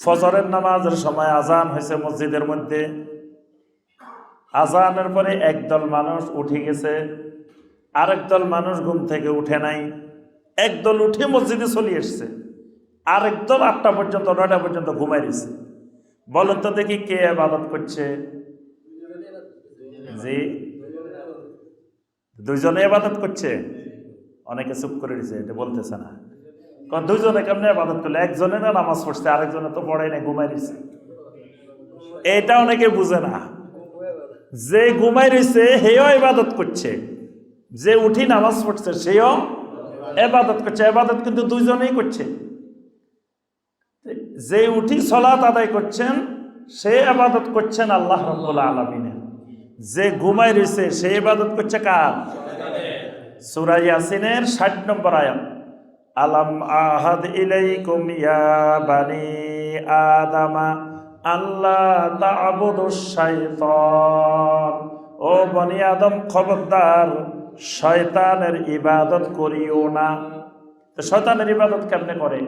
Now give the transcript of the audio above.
ফজরের নামাজের সময় আজান হয়েছে মসজিদের মধ্যে। আজানের পরে একদল মানুষ উঠে গেছে, আরেক দল মানুষ ঘুম থেকে উঠে নাই। একদল উঠে মসজিদে চলে এসছে, আরেক দল আটটা পর্যন্ত, নয়টা পর্যন্ত ঘুমাই দিছে বলেন তো দেখি কে আবাদত করছে। জি। দুইজনে আবাদত করছে? অনেকে চুপ করে দিছে এটা বলতেছে না। কারণ দুইজনে কেমনে আবাদত করলে? একজনে না নামাজ পড়ছে, আরেকজনে তো পড়াই নাই, ঘুমাই দিছে এটা অনেকে বুঝে না। যে ঘুমাই রয়েছে হেও ইবাদত করছে। যে উঠি নামাজ পড়ছে, সেও এবাদত করছে। এবাদত কিন্তু দুইজনেই করছে। যে উঠি সলাত আদায় করছেন, সে আবাদত করছেন আল্লাহ রব্বুল আলমিনের। যে ঘুমাই রয়েছে সে ইবাদত করছে কার? সুরা ইয়াসিনের ষাট নম্বর আয়াত। আলাম আহাদ ইলাইকুম ইয়া বানি আদামা আল্লাহ তা'বুদুশ শাইতান। ও বনি আদম, খবরদার, শয়তানের ইবাদত করিও না। শয়তানের ইবাদত কেমনে করে?